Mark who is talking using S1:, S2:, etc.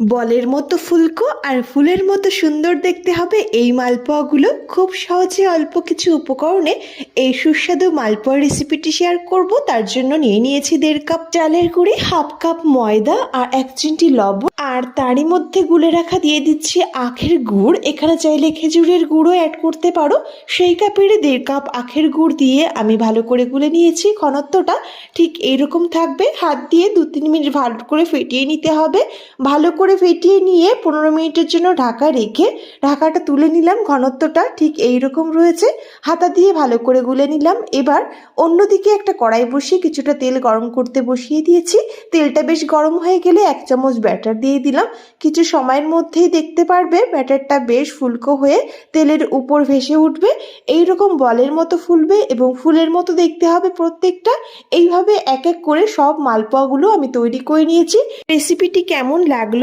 S1: বলের মতো ফুলকো আর ফুলের মতো সুন্দর দেখতে হবে এই মালপোয়াগুলো। খুব সহজে অল্প কিছু উপকরণে এই সুস্বাদু মালপোয়া রেসিপিটি শেয়ার করব। তার জন্য নিয়ে নিয়েছি দেড় কাপ চালের গুঁড়ি, হাফ কাপ ময়দা আর এক চিমটি লবণ। আর তারই মধ্যে গুলে রাখা দিয়ে দিচ্ছি আখের গুড়। এখানে চাইলে খেজুরের গুঁড়ো অ্যাড করতে পারো। সেই কাপের দেড় কাপ আখের গুড় দিয়ে আমি ভালো করে গুলে নিয়েছি ঘনত্বটা। ঠিক এইরকম থাকবে। হাত দিয়ে দু তিন মিনিট ভালো করে ফেটিয়ে নিতে হবে। ভালো করে ফেটিয়ে নিয়ে পনেরো মিনিটের জন্য ঢাকা রেখে ঢাকাটা তুলে নিলাম। ঘনত্বটা ঠিক এই রকম রয়েছে। হাতা দিয়ে ভালো করে গুলে নিলাম। এবার অন্যদিকে একটা কড়াই বসিয়ে কিছুটা তেল গরম করতে বসিয়ে দিয়েছি। তেলটা বেশ গরম হয়ে গেলে এক চামচ ব্যাটার দিয়ে দিলাম। কিছু সময়ের মধ্যেই দেখতে পারবে ব্যাটারটা বেশ ফুলকো হয়ে তেলের উপর ভেসে উঠবে। এই রকম বলের মতো ফুলবে এবং ফুলের মতো দেখতে হবে প্রত্যেকটা। এইভাবে এক এক করে সব মালপোয়াগুলো আমি তৈরি করে নিয়েছি। রেসিপিটি কেমন লাগল